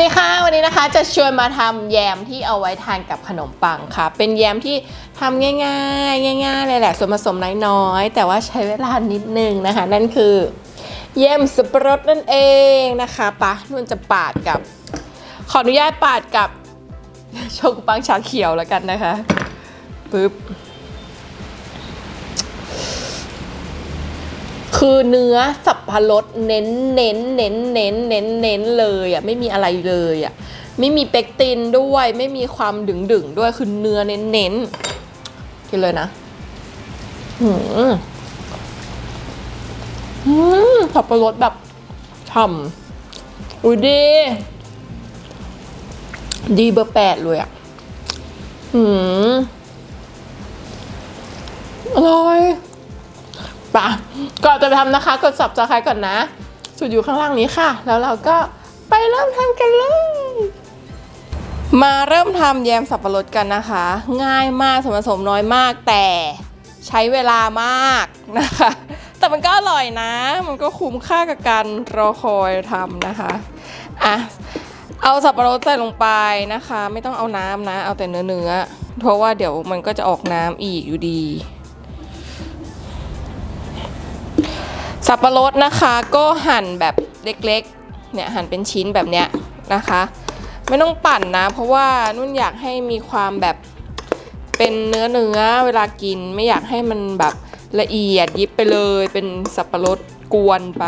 ดีค่ะ วันนี้นะคะจะชวนมาทำแยมที่เอาไว้ทานกับขนมปังค่ะ เป็นแยมที่ทำง่ายๆ ง่ายๆเลยแหละส่วนผสมน้อยๆแต่ว่าใช้เวลานิดนึงนะคะ นั่นคือแยมสับปะรดนั่นเองนะคะปะนุ่นจะปาดกับ ขออนุญาตปาดกับโชกุปังชาเขียวแล้วกันนะคะปึ๊บ คือเนื้อสับปะรดเน้นเน้นเน้นเน้นเน้นเน้นเลยอะไม่มีอะไรเลยอะไม่มีเปกตินด้วย ไม่มีความดึงดึงด้วยคือเนื้อเน้นเน้นกินเลยนะหืมหืมสับปะรดแบบฉ่ำอุ้ยดี ดีเบอร์แปดเลยอะหืมอร่อย ปะก่อนจะไปทำนะคะ กด subscribe ก่อนนะ สุดอยู่ข้างล่างนี้ค่ะ แล้วเราก็ไปเริ่มทำกันเลย มาเริ่มทำแยมสับปะรดกันนะคะ ง่ายมากส่วนผสมน้อยมาก แต่ใช้เวลามากนะคะ แต่มันก็อร่อยนะ มันก็คุ้มค่ากับการรอคอยทำนะคะอะเอาสับปะรดใส่ลงไปนะคะ ไม่ต้องเอาน้ำนะ เอาแต่เนื้อเนื้อเพราะว่าเดี๋ยวมันก็จะออกน้ำอีกอยู่ดี สับปะรดนะคะก็หั่นแบบเล็กๆ เนี่ยหั่นเป็นชิ้นแบบเนี้ยนะคะ ไม่ต้องปั่นนะ เพราะว่านุ่นอยากให้มีความแบบเป็นเนื้อเนื้อเวลากินไม่อยากให้มันแบบละเอียดยิบไปเลย เป็นสับปะรดกวนไป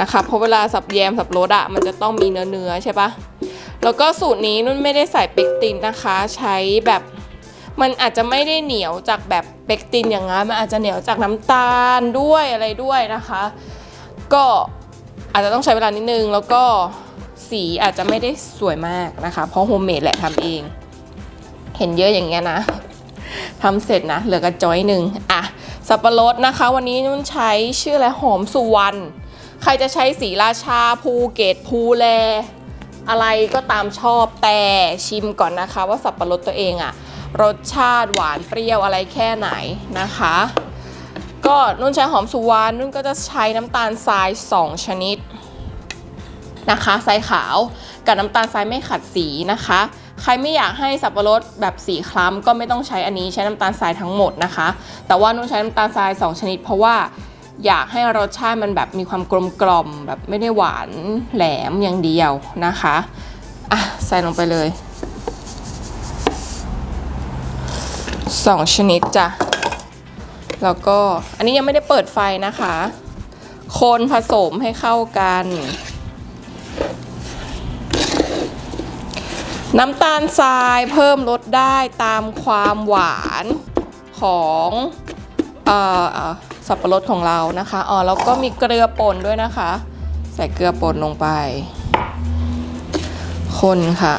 นะคะเพราะเวลาสับแยมสับปะรดอะมันจะต้องมีเนื้อเนื้อใช่ปะแล้วก็สูตรนี้นุ่นไม่ได้ใส่เปกตินนะคะ ใช้แบบ มันอาจจะไม่ได้เหนียวจากแบบเปกตินอย่างนั้นมันอาจจะเหนียวจากน้ำตาลด้วยอะไรด้วยนะคะ ก็อาจจะต้องใช้เวลานิดนึง แล้วก็สีอาจจะไม่ได้สวยมากนะคะ เพราะโฮมเมดแหละทำเอง เห็นเยอะอย่างเงี้ยนะทำเสร็จนะเหลือกระจอยหนึ่งอะสับปะรดนะคะ วันนี้นุ่นใช้ชื่ออะไรหอมสุวรรณใครจะใช้สีราชาภูเก็ตภูแล อะไรก็ตามชอบแต่ชิมก่อนนะคะ ว่าสับปะรดตัวเองอะ รสชาติหวานเปรี้ยวอะไรแค่ไหนนะคะ ก็นุ่นใช้หอมสุวรรณนุ่นก็จะใช้น้ำตาลทราย 2 ชนิดนะคะทรายขาวกับน้ำตาลทรายไม่ขัดสีนะคะ ใครไม่อยากให้สับปะรดแบบสีคล้ำก็ไม่ต้องใช้อันนี้ใช้น้ำตาลทรายทั้งหมดนะคะ แต่ว่านุ่นใช้น้ำตาลทราย 2 ชนิด เพราะว่าอยากให้รสชาติมันแบบมีความกลมกล่อมแบบไม่ได้หวานแหลมอย่างเดียวนะคะอะใส่ลงไปเลย สองชนิดจ้ะ แล้วก็อันนี้ยังไม่ได้เปิดไฟนะคะ คนผสมให้เข้ากัน น้ำตาลทรายเพิ่มลดได้ตามความหวานของอ่อสับปะรดของเรานะคะอ๋อแล้วก็มีเกลือป่นด้วยนะคะ ใส่เกลือป่นลงไป คนค่ะ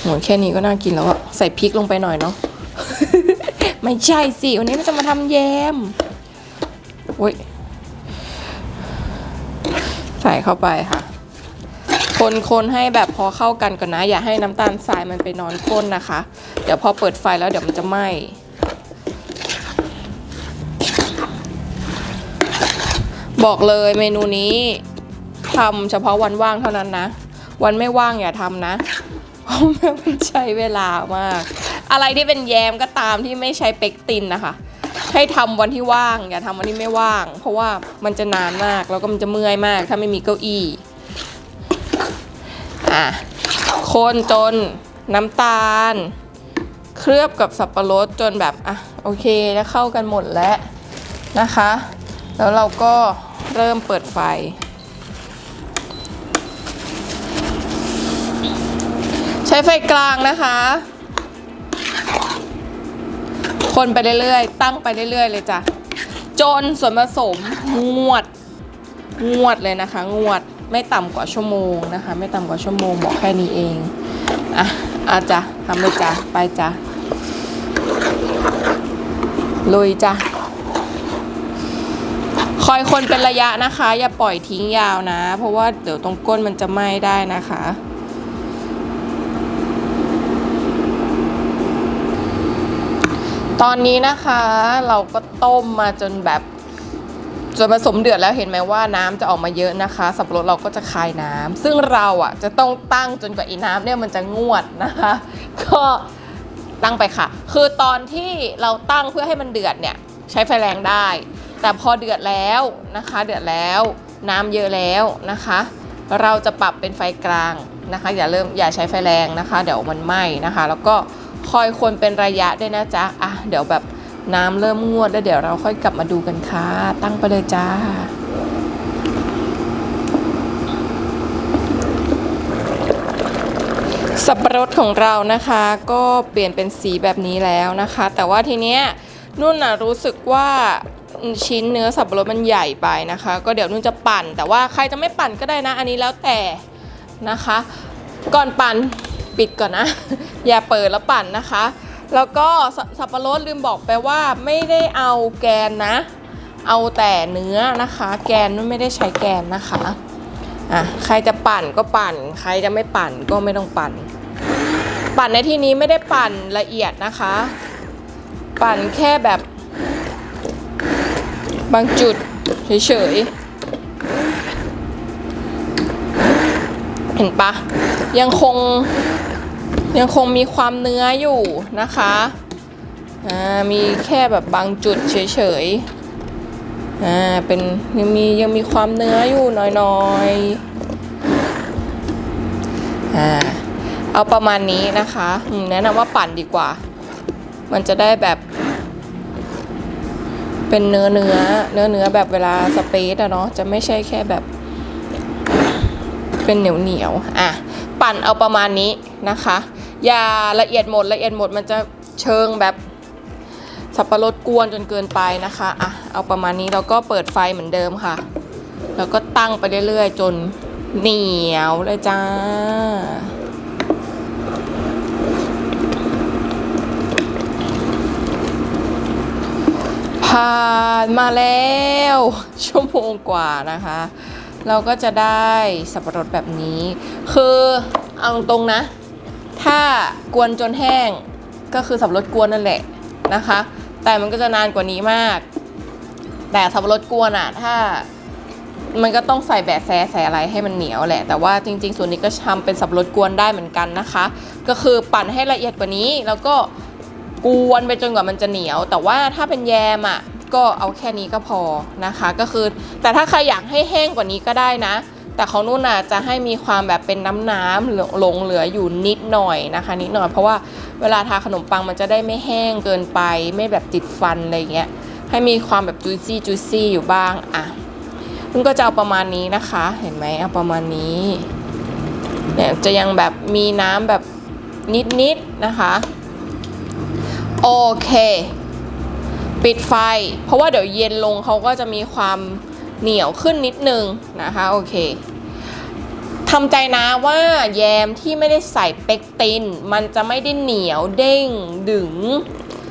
โหแค่นี้ก็น่ากินแล้วอะใส่พริกลงไปหน่อยเนาะ ไม่ใช่สิ วันนี้เราจะมาทำแยมโอ้ยใส่เข้าไปค่ะ คนคนให้แบบพอเข้ากันก่อนนะ อย่าให้น้ำตาลทรายมันไปนอนข้นนะคะ เดี๋ยวพอเปิดไฟแล้วเดี๋ยวมันจะไหม้บอกเลยเมนูนี้ทำเฉพาะวันว่างเท่านั้นนะ วันไม่ว่างอย่าทำนะเพราะมันใช้เวลามาก อะไรที่เป็นแยมก็ตามที่ไม่ใช้เปกตินนะคะ ให้ทำวันที่ว่าง อย่าทำวันที่ไม่ว่าง เพราะว่ามันจะนานมากแล้วก็มันจะเมื่อยมาก ถ้าไม่มีเก้าอี้อะคนจนน้ำตาล เคลือบกับสับปะรดจนแบบอะโอเคแล้วเข้ากันหมดแล้วนะคะ แล้วเราก็เริ่มเปิดไฟ ใช้ไฟกลางนะคะ คนไปเรื่อยๆ ตั้งไปเรื่อยๆ เลยจ้ะ จนส่วนผสมงวด งวดเลยนะคะ งวดไม่ต่ำกว่าชั่วโมงนะคะ ไม่ต่ำกว่าชั่วโมงบอกแค่นี้เอง อะอาจ้ะทำเลยจ้ะ ไปจ้ะลุยจ้ะ คอยคนเป็นระยะนะคะ อย่าปล่อยทิ้งยาวนะ เพราะว่าเดี๋ยวตรงก้นมันจะไหม้ได้นะคะ ตอนนี้นะคะเราก็ต้มมาจนแบบส่วนผสมเดือดแล้วเห็นไหมว่าน้ำจะออกมาเยอะนะคะ สับปะรดเราก็จะคายน้ำซึ่งเราอะจะต้องตั้งจนกว่าอีน้ำเนี่ยมันจะงวดนะคะ ก็ตั้งไปค่ะ คือตอนที่เราตั้งเพื่อให้มันเดือดเนี่ยใช้ไฟแรงได้ แต่พอเดือดแล้วนะคะ เดือดแล้วน้ำเยอะแล้วนะคะ เราจะปรับเป็นไฟกลางนะคะ อย่าเริ่มอย่าใช้ไฟแรงนะคะ เดี๋ยวมันไหม้นะคะ แล้วก็ คอยคนเป็นระยะด้วยนะจ๊ะ อะ เดี๋ยวแบบน้ำเริ่มงวดแล้วเดี๋ยวเราค่อยกลับมาดูกันค่ะ ตั้งไปเลยจ้า สับปะรดของเรานะคะ ก็เปลี่ยนเป็นสีแบบนี้แล้วนะคะ แต่ว่าทีเนี้ยนุ่นน่ะรู้สึกว่าชิ้นเนื้อสับปะรดมันใหญ่ไปนะคะ ก็เดี๋ยวนุ่นจะปั่น แต่ว่าใครจะไม่ปั่นก็ได้นะ อันนี้แล้วแต่นะคะ ก่อนปั่น ปิดก่อนนะ อย่าเปิดแล้วปั่นนะคะ แล้วก็สับปะรดลืมบอกไปว่าไม่ได้เอาแกนนะ เอาแต่เนื้อนะคะ แกนนุ่นไม่ได้ใช้แกนนะคะอะใครจะปั่นก็ปั่น ใครจะไม่ปั่นก็ไม่ต้องปั่น ปั่นในที่นี้ไม่ได้ปั่นละเอียดนะคะ ปั่นแค่แบบ บางจุดเฉยๆ เห็นปะยังคงยังคงมีความเนื้ออยู่นะคะอ่ามีแค่แบบบางจุดเฉยๆอ่าเป็นยังมียังมีความเนื้ออยู่น้อยๆอ่าเอาประมาณนี้นะคะแนะนำว่าปั่นดีกว่า มันจะได้แบบ เป็นเนื้อเนื้อเนื้อเนื้อแบบเวลาสเปซอะเนาะจะไม่ใช่แค่แบบ เป็นเหนียวเหนียวอะปั่นเอาประมาณนี้นะคะ อย่าละเอียดหมดละเอียดหมดมันจะเชิงแบบสับปะรดกวนจนเกินไปนะคะอะเอาประมาณนี้แล้วก็เปิดไฟเหมือนเดิมค่ะ แล้วก็ตั้งไปเรื่อยๆ จนเหนียวเลยจ้าผ่านมาแล้ว ชั่วโมงกว่านะคะ เราก็จะได้สับปะรดแบบนี้ คือเอาตรงนะ ถ้ากวนจนแห้งก็คือสับปะรดกวนนั่นแหละนะคะ แต่มันก็จะนานกว่านี้มาก แต่สับปะรดกวนอะถ้ามันก็ต้องใส่แบะแซะใส่อะไรให้มันเหนียวแหละ แต่ว่าจริง ๆ ส่วนนี้ก็ทำเป็นสับปะรดกวนได้เหมือนกันนะคะ ก็คือปั่นให้ละเอียดกว่านี้ แล้วก็กวนไปจนกว่ามันจะเหนียว แต่ว่าถ้าเป็นแยมอะ ก็เอาแค่นี้ก็พอนะคะ ก็คือ แต่ถ้าใครอยากให้แห้งกว่านี้ก็ได้นะ แต่ของนุ่นน่ะจะให้มีความแบบเป็นน้ำน้ำหลงเหลืออยู่นิดหน่อยนะคะ นิดหน่อยเพราะว่าเวลาทาขนมปังมันจะได้ไม่แห้งเกินไป ไม่แบบติดฟันอะไรเงี้ยให้มีความแบบจุยซี่จุยซี่อยู่บ้างอะนุ่นก็จะเอาประมาณนี้นะคะ เห็นไหมเอาประมาณนี้เนี่ยจะยังแบบมีน้ำแบบนิดๆนะคะ โอเค ปิดไฟ เพราะว่าเดี๋ยวเย็นลงเขาก็จะมีความเหนียวขึ้นนิดนึงนะคะโอเคทำใจนะว่าแยมที่ไม่ได้ใส่เปกติน มันจะไม่ได้เหนียวเด้งดึง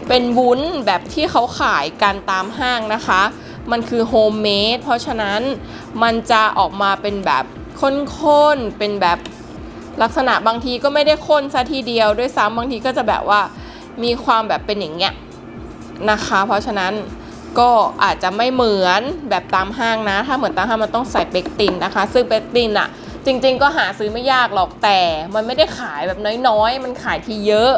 เป็นวุ้นแบบที่เขาขายกันตามห้างนะคะ มันคือโฮมเมดเพราะฉะนั้นมันจะออกมาเป็นแบบข้นๆเป็นแบบลักษณะบางทีก็ไม่ได้ข้นซะทีเดียวด้วยซ้ำบางทีก็จะแบบว่ามีความแบบเป็นอย่างเงี้ย นะคะ เพราะฉะนั้นก็อาจจะไม่เหมือนแบบตามห้างนะ ถ้าเหมือนตามห้างมันต้องใส่เบกตินนะคะ ซึ่งเบกตินอะจริง ๆ ก็หาซื้อไม่ยากหรอกแต่มันไม่ได้ขายแบบน้อยๆ มันขายที่เยอะ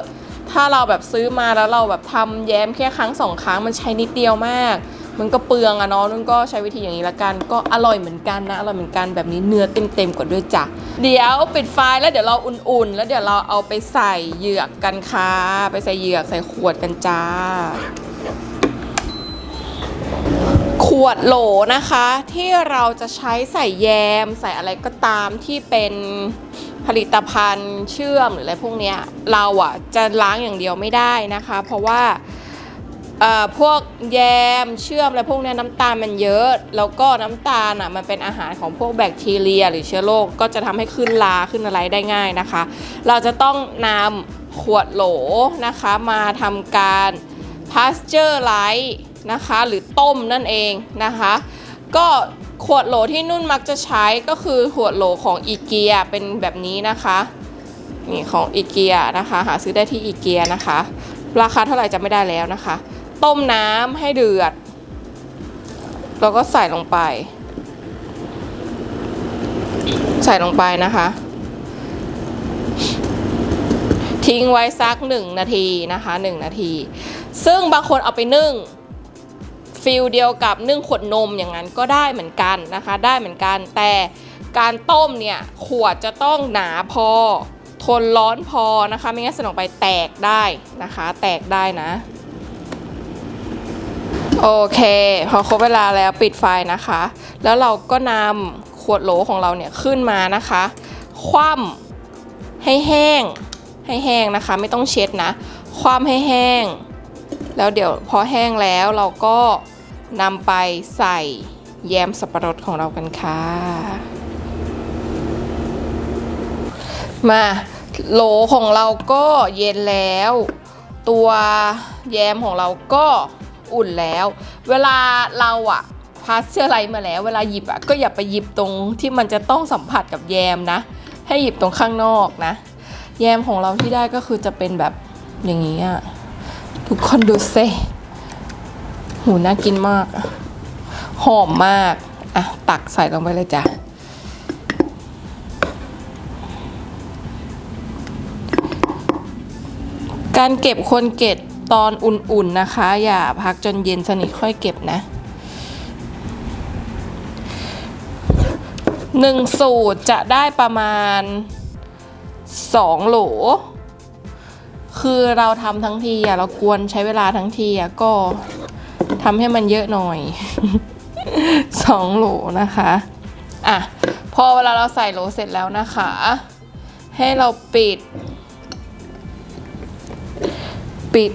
ถ้าเราแบบซื้อมาแล้วเราแบบทำแย้มแค่ครั้งสองครั้งมันใช้นิดเดียวมาก มันก็เปลืองอะเนาะนุ่นก็ใช้วิธีอย่างนี้ละกัน ก็อร่อยเหมือนกันนะ อร่อยเหมือนกันแบบนี้เนื้อเต็มๆกว่าด้วยจ้ะ เดี๋ยวปิดไฟแล้วเดี๋ยวเราอุ่นๆ แล้วเดี๋ยวเราเอาไปใส่เหยือกกันค่ะ ไปใส่เหยือกใส่ขวดกันจ้า ขวดโหลนะคะ ที่เราจะใช้ใส่แยม ใส่อะไรก็ตามที่เป็นผลิตภัณฑ์เชื่อมหรืออะไรพวกเนี้ยเราอะจะล้างอย่างเดียวไม่ได้นะคะ เพราะว่า พวกแยมเชื่อมอะไรพวกนี้น้ำตาลมันเยอะ แล้วก็น้ำตาลอะมันเป็นอาหารของพวกแบคทีเรีย หรือเชื้อโรคก็จะทำให้ขึ้นราขึ้นอะไรได้ง่ายนะคะ เราจะต้องนำขวดโหลนะคะมาทำการพาสเจอร์ไลท์นะคะหรือต้มนั่นเองนะคะ ก็ขวดโหลที่นุ่นมักจะใช้ก็คือขวดโหลของอีเกียเป็นแบบนี้นะคะนี่ของอีเกียนะคะ หาซื้อได้ที่อีเกียนะคะ ราคาเท่าไหร่จะไม่ได้แล้วนะคะ ต้มน้ำให้เดือด เราก็ใส่ลงไป ใส่ลงไปนะคะ ทิ้งไว้สักหนึ่งนาทีนะคะหนึ่งนาที ซึ่งบางคนเอาไปนึ่งฟิลเดียวกับนึ่งขวดนมอย่างนั้นก็ได้เหมือนกันนะคะ ได้เหมือนกันแต่การต้มเนี่ยขวดจะต้องหนาพอ ทนร้อนพอนะคะ ไม่งั้นส่ลงไปแตกได้นะคะ แตกได้นะ โอเค พอครบเวลาแล้วปิดไฟนะคะ แล้วเราก็นำขวดโหลของเราเนี่ยขึ้นมานะคะ คว่ำให้แห้ง ให้แห้งนะคะ ไม่ต้องเช็ดนะ คว่ำให้แห้ง แล้วเดี๋ยวพอแห้งแล้วเราก็นำไปใส่แยมสับปะรดของเรากันค่ะ มาโหลของเราก็เย็นแล้ว ตัวแยมของเราก็ อุ่นแล้ว เวลาเราอะพาสเจอร์ไรมาแล้ว เวลาหยิบอะก็อย่าไปหยิบตรงที่มันจะต้องสัมผัสกับแยมนะ ให้หยิบตรงข้างนอกนะ แยมของเราที่ได้ก็คือจะเป็นแบบอย่างนี้อะทุกคนดูเซหูน่ากินมาก หอมมาก อะ ตักใส่ลงไปเลยจ้ะการเก็บคนเก็บ ตอนอุ่นๆนะคะ อย่าพักจนเย็นสนิทค่อยเก็บนะหนึ่งสูตรจะได้ประมาณสองโหล คือเราทำทั้งทีอะเรากวนใช้เวลาทั้งทีอะก็ทำให้มันเยอะหน่อยสองโหลนะคะอะพอเวลาเราใส่โหลเสร็จแล้วนะคะ ให้เราปิด ปิด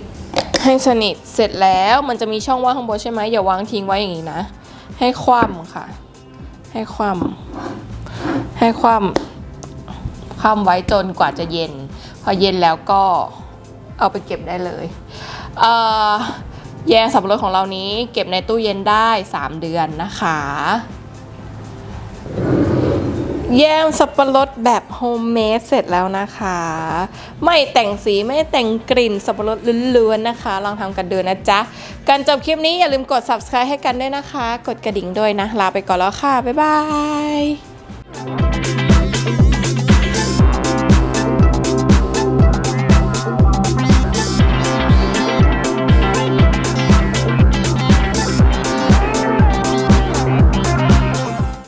ให้สนิทเสร็จแล้วมันจะมีช่องว่างข้างบนใช่ไหมอย่าวางทิ้งไว้อย่างนี้นะ ให้คว่ำค่ะ ให้คว่ำให้คว่ำคว่ำไว้จนกว่าจะเย็น พอเย็นแล้วก็เอาไปเก็บได้เลยเอ่อแยมสับปะรดของเรานี้เก็บในตู้เย็นได้ 3 เดือนนะคะ แยมสับปะรดแบบโฮมเมดเสร็จแล้วนะคะ ไม่แต่งสีไม่แต่งกลิ่นสับปะรดล้วนๆนะคะ ลองทำกันดูนะจ๊ะก่อนจบคลิปนี้อย่าลืมกด subscribe ให้กันด้วยนะคะ กดกระดิ่งด้วยนะ ลาไปก่อนแล้วค่ะ บ๊ายบาย